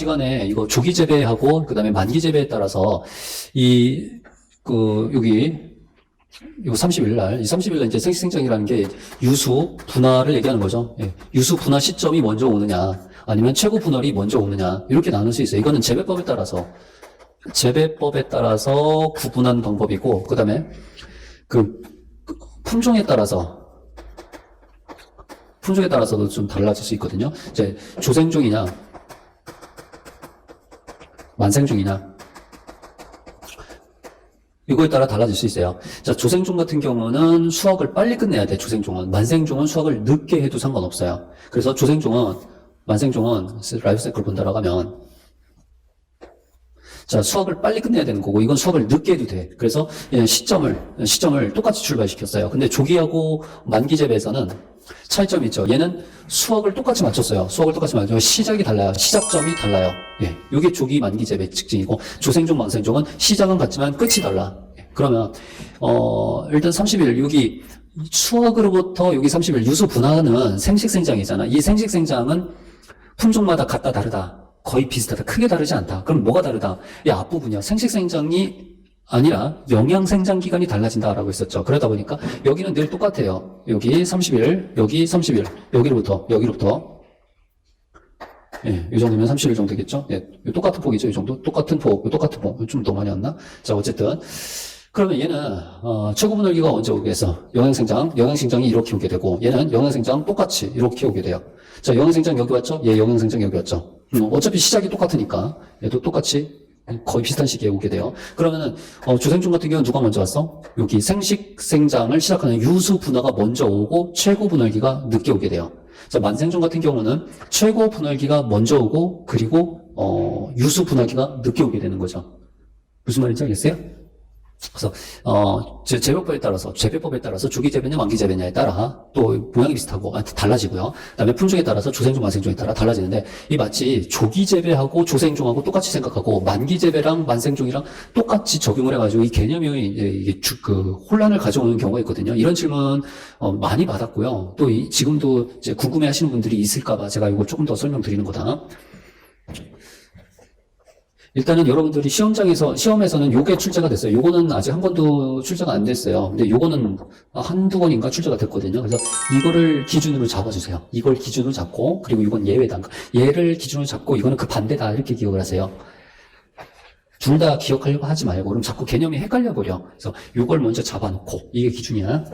시간에 이거 조기 재배하고 그다음에 만기 재배에 따라서 이 그 여기 요 30일 날, 이 30일 날 이제 생식생장이라는 게 유수 분할을 얘기하는 거죠. 예. 유수 분할 시점이 먼저 오느냐, 아니면 최고 분할이 먼저 오느냐, 이렇게 나눌 수 있어요. 이거는 재배법에 따라서, 재배법에 따라서 구분한 방법이고, 그 다음에 그 품종에 따라서, 품종에 따라서도 좀 달라질 수 있거든요. 이제 조생종이냐, 만생종이냐, 이거에 따라 달라질 수 있어요. 자, 조생종 같은 경우는 수확을 빨리 끝내야 돼, 조생종은. 만생종은 수확을 늦게 해도 상관없어요. 그래서 조생종은, 만생종은 라이프 사이클 본다라고 하면, 자, 수확을 빨리 끝내야 되는 거고, 이건 수확을 늦게 해도 돼. 그래서 예, 시점을, 시점을 똑같이 출발시켰어요. 근데 조기하고 만기 재배에서는 차이점이 있죠. 얘는 수확을 똑같이 맞췄어요. 수확을 똑같이 맞춰 시작이 달라요. 시작점이 달라요. 예. 이게 조기 만기 재배 특징이고 조생종 만생종은 시작은 같지만 끝이 달라. 예. 그러면 어 일단 30일 여기 수확으로부터 여기 30일 유수 분화는 생식생장이잖아. 이 생식생장은 품종마다 같다 다르다. 거의 비슷하다. 크게 다르지 않다. 그럼 뭐가 다르다? 이 앞부분이야. 생식생장이 아니라 영양생장 기간이 달라진다라고 했었죠. 그러다 보니까 여기는 늘 똑같아요. 여기 30일, 여기 30일, 여기로부터, 여기로부터. 예, 이 정도면 30일 정도 되겠죠? 예, 이 똑같은 폭이죠. 이 정도. 똑같은 폭, 이 똑같은 폭. 좀 더 많이 왔나? 자, 어쨌든. 그러면 얘는, 어, 최고 분할기가 언제 오겠어? 영양생장, 영양생장이 이렇게 오게 되고, 얘는 영양생장 똑같이 이렇게 오게 돼요. 자, 영양생장 여기 왔죠? 얘 영양생장 여기 왔죠? 음, 어차피 시작이 똑같으니까, 얘도 똑같이 거의 비슷한 시기에 오게 돼요. 그러면은 어, 조생종 같은 경우는 누가 먼저 왔어? 여기 생식생장을 시작하는 유수 분화가 먼저 오고 최고 분할기가 늦게 오게 돼요. 자, 만생종 같은 경우는 최고 분할기가 먼저 오고 그리고 어, 유수 분할기가 늦게 오게 되는 거죠. 무슨 말인지 알겠어요? 그래서 어, 제- 재배법에 따라서 재배법에 따라서 조기 재배냐 만기 재배냐에 따라 또 모양이 비슷하고 아, 달라지고요. 그다음에 품종에 따라서 조생종 만생종에 따라 달라지는데 이 마치 조기 재배하고 조생종하고 똑같이 생각하고 만기 재배랑 만생종이랑 똑같이 적용을 해가지고 이 개념이 이제 이게 주- 그 혼란을 가져오는 경우가 있거든요. 이런 질문 어, 많이 받았고요. 또 이- 지금도 이제 궁금해하시는 분들이 있을까봐 제가 이거 조금 더 설명드리는 거다. 일단은 여러분들이 시험장에서, 시험에서는 요게 출제가 됐어요. 요거는 아직 한 번도 출제가 안 됐어요. 근데 요거는 한두 번인가 출제가 됐거든요. 그래서 이거를 기준으로 잡아주세요. 이걸 기준으로 잡고, 그리고 이건 예외다. 얘를 기준으로 잡고, 이거는 그 반대다. 이렇게 기억을 하세요. 둘 다 기억하려고 하지 말고, 그럼 자꾸 개념이 헷갈려 버려. 그래서 요걸 먼저 잡아놓고, 이게 기준이야.